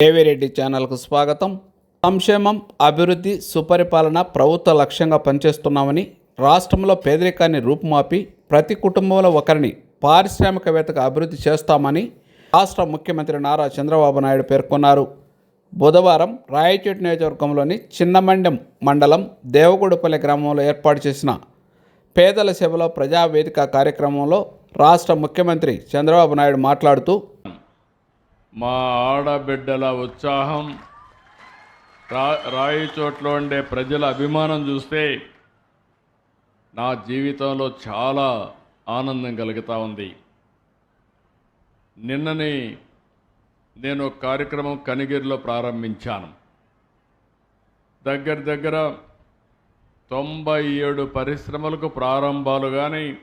దేవిరెడ్డి ఛానల్కు స్వాగతం. సంక్షేమం అభివృద్ధి సుపరిపాలన ప్రభుత్వ లక్ష్యంగా పనిచేస్తున్నామని రాష్ట్రంలో పేదరికాన్ని రూపుమాపి ప్రతి కుటుంబంలో ఒకరిని పారిశ్రామికవేత్తగా అభివృద్ధి చేస్తామని రాష్ట్ర ముఖ్యమంత్రి నారా చంద్రబాబు నాయుడు పేర్కొన్నారు. బుధవారం రాయచోటి నియోజకవర్గంలోని చిన్నమండెం మండలం దేవగూడపల్లి గ్రామంలో ఏర్పాటు చేసిన పేదల సేవలో ప్రజావేదిక కార్యక్రమంలో రాష్ట్ర ముఖ్యమంత్రి చంద్రబాబు నాయుడు మాట్లాడుతూ మా ఆడబిడ్డల ఉత్సాహం రా రాయి చోట్ల ఉండే ప్రజల అభిమానం చూస్తే నా జీవితంలో చాలా ఆనందం కలుగుతూ ఉంది. నిన్ననే నేను ఒక కార్యక్రమం కనిగిరిలో ప్రారంభించాను. దగ్గర దగ్గర తొంభై ఏడు పరిశ్రమలకు ప్రారంభాలు కానీ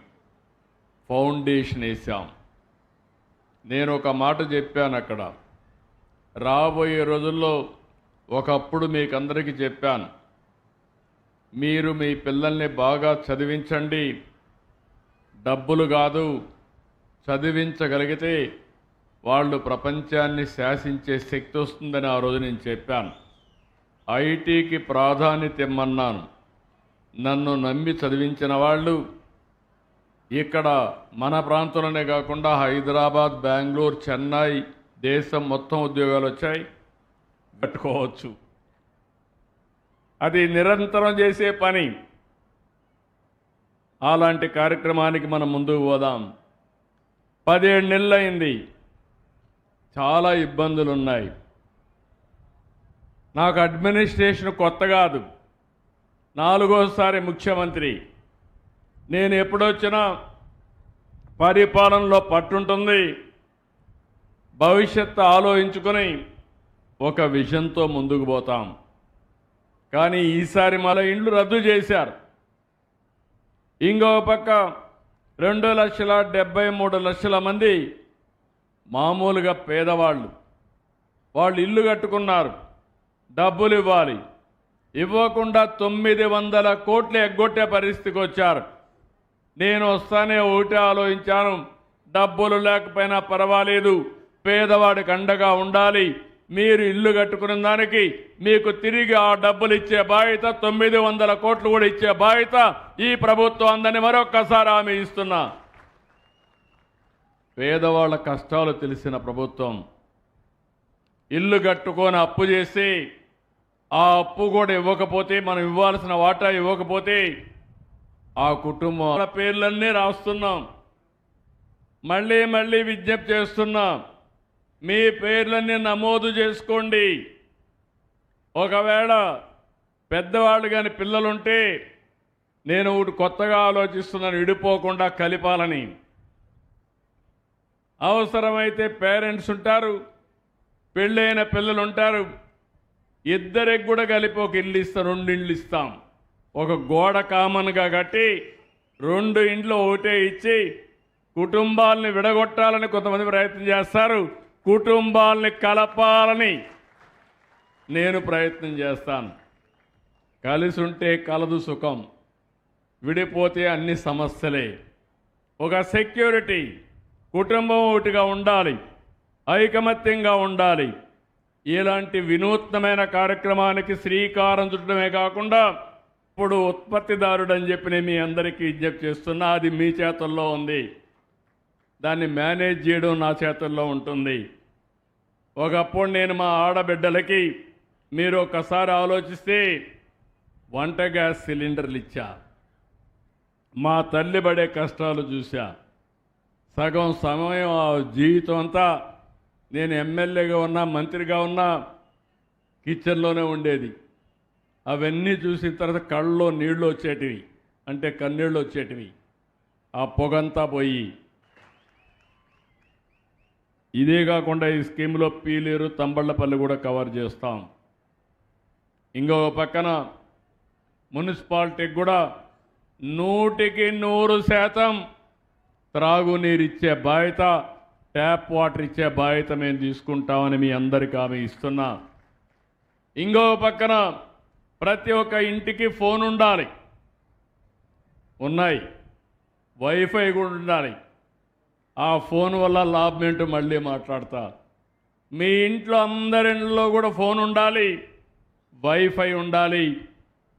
ఫౌండేషన్ వేసాం నేను ఒక మాట చెప్పాను అక్కడ రాబోయే రోజుల్లో ఒకప్పుడు మీకు అందరికీ చెప్పాను. మీరు మీ పిల్లల్ని బాగా చదివించండి. డబ్బులు కాదు చదివించగలిగితే వాళ్ళు ప్రపంచాన్ని శాసించే శక్తి వస్తుందని ఆ రోజు నేను చెప్పాను. ఐటీకి ప్రాధాన్యత ఇమ్మన్నాను. నన్ను నమ్మి చదివించిన వాళ్ళు ఇక్కడ మన ప్రాంతంలోనే కాకుండా హైదరాబాద్ బెంగళూరు చెన్నై దేశం మొత్తం ఉద్యోగాలు వచ్చాయి. పెట్టుకోవచ్చు. అది నిరంతరం చేసే పని. అలాంటి కార్యక్రమానికి మనం ముందుకు పోదాం. పదిహేడు నెలలైంది. చాలా ఇబ్బందులు ఉన్నాయి నాకు అడ్మినిస్ట్రేషన్ కొత్త కాదు. నాలుగోసారి ముఖ్యమంత్రి. నేను ఎప్పుడొచ్చినా పరిపాలనలో పట్టుంటుంది. భవిష్యత్తు ఆలోచించుకొని ఒక విజన్తో ముందుకు పోతాం. కానీ ఈసారి మన ఇండ్లు రద్దు చేశారు. ఇంకో పక్క రెండు లక్షల డెబ్బై మూడు లక్షల మంది మామూలుగా పేదవాళ్ళు. వాళ్ళు ఇల్లు కట్టుకున్నారు. డబ్బులు ఇవ్వాలి. ఇవ్వకుండా తొమ్మిది వందల కోట్లు ఎగ్గొట్టే పరిస్థితికి వచ్చారు. నేను వస్తానే ఒకటి ఆలోచించాను. డబ్బులు లేకపోయినా పర్వాలేదు. పేదవాడికి అండగా ఉండాలి. మీరు ఇల్లు కట్టుకున్న దానికి మీకు తిరిగి ఆ డబ్బులు ఇచ్చే బాధ్యత తొమ్మిది వందల కోట్లు కూడా ఇచ్చే బాధ్యత ఈ ప్రభుత్వం అందని మరొక్కసారి ఆమె ఇస్తున్నా. పేదవాళ్ళ కష్టాలు తెలిసిన ప్రభుత్వం ఇల్లు కట్టుకొని అప్పు చేసి ఆ అప్పు కూడా ఇవ్వకపోతే మనం ఇవ్వాల్సిన వాటా ఇవ్వకపోతే ఆ కుటుంబం పేర్లన్నీ రాస్తున్నాం. మళ్ళీ మళ్ళీ విజ్ఞప్తి చేస్తున్నాం. మీ పేర్లన్నీ నమోదు చేసుకోండి. ఒకవేళ పెద్దవాళ్ళు కానీ పిల్లలుంటే నేను ఒకటి కొత్తగా ఆలోచిస్తున్నాను విడిపోకుండా కలిపాలని. అవసరమైతే పేరెంట్స్ ఉంటారు పెళ్ళైన పిల్లలు ఉంటారు ఇద్దరికి కూడా కలిపి ఒక ఇల్లు ఇస్తాం రెండు ఇండ్లు ఇస్తాం. ఒక గోడ కామన్గా కట్టి రెండు ఇండ్లు ఒకటే ఇచ్చి కుటుంబాలని విడగొట్టాలని కొంతమంది ప్రయత్నం చేస్తారు. కుటుంబాలని కలపాలని నేను ప్రయత్నం చేస్తాను. కలిసి ఉంటే కలదు సుఖం విడిపోతే అన్ని సమస్యలే. ఒక సెక్యూరిటీ కుటుంబం ఒకటిగా ఉండాలి ఐకమత్యంగా ఉండాలి. ఇలాంటి వినూత్నమైన కార్యక్రమానికి శ్రీకారం చుట్టడమే కాకుండా ఇప్పుడు ఉత్పత్తిదారుడు అని చెప్పి నేను మీ అందరికీ విజ్ఞప్తి చేస్తున్నా. అది మీ చేతుల్లో ఉంది. దాన్ని మేనేజ్ చేయడం నా చేతుల్లో ఉంటుంది. ఒకప్పుడు నేను మా ఆడబిడ్డలకి మీరు ఒకసారి ఆలోచిస్తే వంట గ్యాస్ సిలిండర్లు ఇచ్చా. మా తల్లి పడే కష్టాలు చూసా సగం సమయం ఆ జీవితం అంతా నేను ఎమ్మెల్యేగా ఉన్నా మంత్రిగా ఉన్నా కిచెన్లోనే ఉండేది. అవన్నీ చూసిన తర్వాత కళ్ళలో నీళ్ళు వచ్చేటివి. అంటే కన్నీళ్ళు వచ్చేటివి. ఆ పొగంతా పోయి. ఇదే కాకుండా ఈ స్కీమ్లో పీలేరు తంబళ్ళపల్లి కూడా కవర్ చేస్తాం. ఇంకొక పక్కన మున్సిపాలిటీకి కూడా నూటికి నూరు శాతం త్రాగునీరు ఇచ్చే బాధ్యత ట్యాప్ వాటర్ ఇచ్చే బాధ్యత మేము తీసుకుంటామని మీ అందరికీ ఆమె ఇస్తున్నా. ఇంకో పక్కన ప్రతి ఒక్క ఇంటికి ఫోన్ ఉండాలి. ఉన్నాయి. వైఫై కూడా ఉండాలి. ఆ ఫోన్ వల్ల లాభం ఏంటో మళ్ళీ మాట్లాడతా. మీ ఇంట్లో అందరి ఇంట్లో కూడా ఫోన్ ఉండాలి. వైఫై ఉండాలి.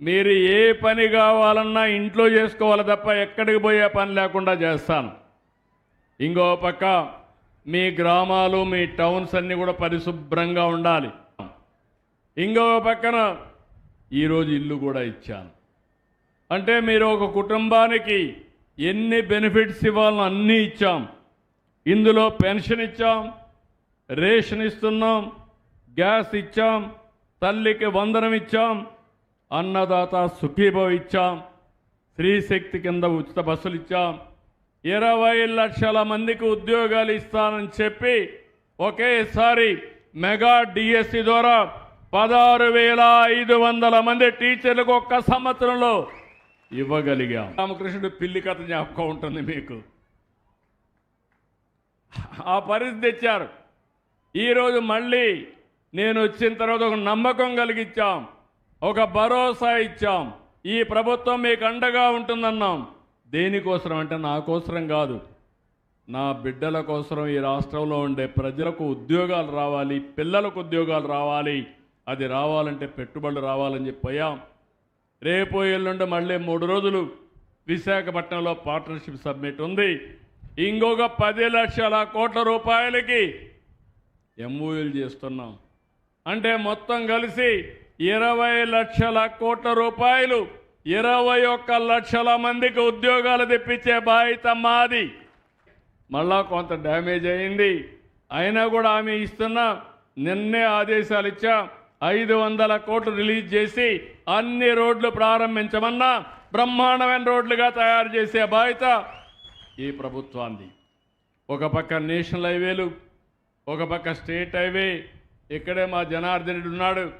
మీరు ఏ పని కావాలన్నా ఇంట్లో చేసుకోవాలి తప్ప ఎక్కడికి పోయే పని లేకుండా చేస్తాను. ఇంకో పక్క మీ గ్రామాలు మీ టౌన్స్ అన్నీ కూడా పరిశుభ్రంగా ఉండాలి. ఇంకో పక్కన ఈరోజు ఇల్లు కూడా ఇచ్చాను. అంటే మీరు ఒక కుటుంబానికి ఎన్ని బెనిఫిట్స్ ఇవ్వాలని అన్నీ ఇచ్చాం. ఇందులో పెన్షన్ ఇచ్చాం రేషన్ ఇస్తున్నాం గ్యాస్ ఇచ్చాం తల్లికి వందనం ఇచ్చాం అన్నదాత సుఖీభవ ఇచ్చాం స్త్రీశక్తి కింద ఉచిత బస్సులు ఇచ్చాం ఇరవై లక్షల మందికి ఉద్యోగాలు ఇస్తానని చెప్పి ఒకేసారి మెగా డిఎస్సి ద్వారా పదహారు వేల ఐదు వందల మంది టీచర్లకు ఒక్క సంవత్సరంలో ఇవ్వగలిగాం. రామకృష్ణుడు పిల్లి కథ జ్ఞాపకం ఉంటుంది మీకు. ఆ పరిస్థితి తెచ్చారు. ఈరోజు మళ్ళీ నేను వచ్చిన తర్వాత ఒక నమ్మకం కలిగించాం ఒక భరోసా ఇచ్చాం. ఈ ప్రభుత్వం మీకు అండగా ఉంటుందన్నాం. దేనికోసం అంటే నా కోసరం కాదు. నా బిడ్డల కోసం ఈ రాష్ట్రంలో ఉండే ప్రజలకు ఉద్యోగాలు రావాలి పిల్లలకు ఉద్యోగాలు రావాలి. అది రావాలంటే పెట్టుబడులు రావాలని చెప్పి పోయాం. రేపు ఎల్లుండి మళ్ళీ మూడు రోజులు విశాఖపట్నంలో పార్ట్నర్షిప్ సబ్మిట్ ఉంది. ఇంకొక పది లక్షల కోట్ల రూపాయలకి ఎంఓయూలు చేస్తున్నాం. అంటే మొత్తం కలిసి ఇరవై లక్షల కోట్ల రూపాయలు ఇరవై ఒక్క లక్షల మందికి ఉద్యోగాలు తెప్పించే బాధ్యత మాది. మళ్ళా కొంత డ్యామేజ్ అయింది. అయినా కూడా ఆమె ఇస్తున్నా. నిన్నే ఆదేశాలు ఇచ్చాం. ఐదు వందల కోట్లు రిలీజ్ చేసి అన్ని రోడ్లు ప్రారంభించమన్నా బ్రహ్మాండమైన రోడ్లుగా తయారు చేసే బాధ్యత ఈ ప్రభుత్వాన్ని ఒక పక్క నేషనల్ హైవేలు ఒక పక్క స్టేట్ హైవే ఇక్కడే మా జనార్దనుడు ఉన్నాడు.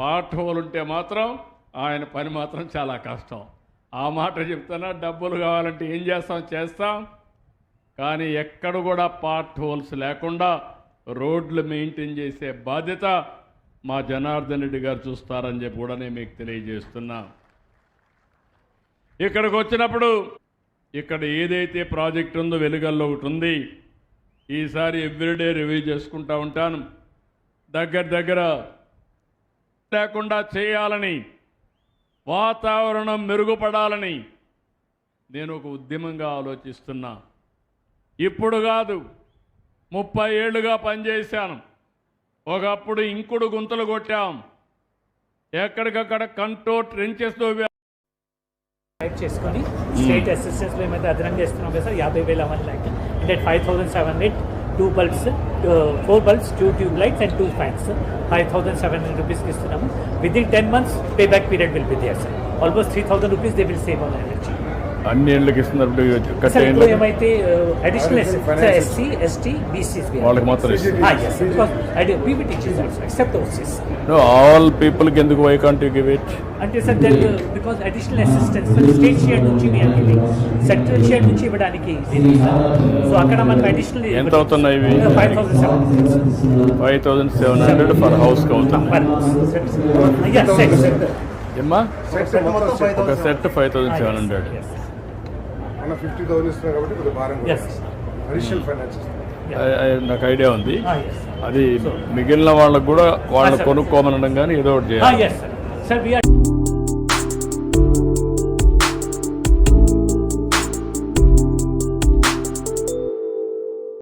పార్ట్ హోల్ ఉంటే మాత్రం ఆయన పని మాత్రం చాలా కష్టం. ఆ మాట చెప్తున్నా డబ్బులు కావాలంటే ఏం చేస్తాం? చేస్తాం. కానీ ఎక్కడ కూడా పార్ట్ హోల్స్ లేకుండా రోడ్లు మెయింటైన్ చేసే బాధ్యత మా జనార్దన్ రెడ్డి గారు చూస్తారని చెప్పి కూడా నేను మీకు తెలియజేస్తున్నా. ఇక్కడికి వచ్చినప్పుడు ఇక్కడ ఏదైతే ప్రాజెక్ట్ ఉందో వెలుగల్లో ఒకటి ఉంది. ఈసారి ఎవ్రీడే రివ్యూ చేసుకుంటా ఉంటాను. దగ్గర దగ్గర లేకుండా చేయాలని వాతావరణం మెరుగుపడాలని నేను ఒక ఉద్యమంగా ఆలోచిస్తున్నా. ఇప్పుడు కాదు ముప్పై ఏళ్ళుగా పనిచేశాను. ఒకప్పుడు ఇంకుడు గుంతలు కొట్టాం. ఎక్కడికక్కడ కంటో ట్రెంచెస్ తోవి టైప్ చేసుకొని స్టేట్ అసిస్టెన్స్ మేమైతే అదనం చేస్తున్నాం కదా సార్. యాభై వేల వన్ ల్యాక్ అంటే five thousand seven hundred two bulbs four bulbs two tube lights and two fans five thousand seven hundred రూపీస్కి ఇస్తున్నాము with in ten months pay back period will be there sir almost three thousand rupees they will save on energy అన్ని ఏళ్ళకి ఇస్తున్నప్పుడు ఏమైతే additional SC ST BCs వాళ్ళకి మాత్రం ఇస్తుంది yes because I do PV teachers also except OCs all పీపుల్కి ఎందుకు why can't you give it అంటే sir then because additional assistance state share నుంచి గివింగ్ సెంట్రల్ షేర్ నుంచి ఇవ్వడానికి సో అక్కడ మనకు అడిషనల్ ఎంత అవుతున్నాయి ఇవి? Five thousand seven five thousand seven hundred for హౌస్కి అవుతుంది ఏమ్మా? ఒక set five thousand seven hundred మన ఫిఫ్టీ థౌసండ్ ఇస్తున్నాం కాబట్టి కొద్దిగా భారం Yes. అడిషనల్ ఫైనాన్స్ నాకు ఐడియా ఉంది. Ah, అది మిగిలిన వాళ్ళకు కూడా వాళ్ళు Ah, sir. కొనుక్కోమనడం కానీ ఏదో ఒకటి చేయాలి.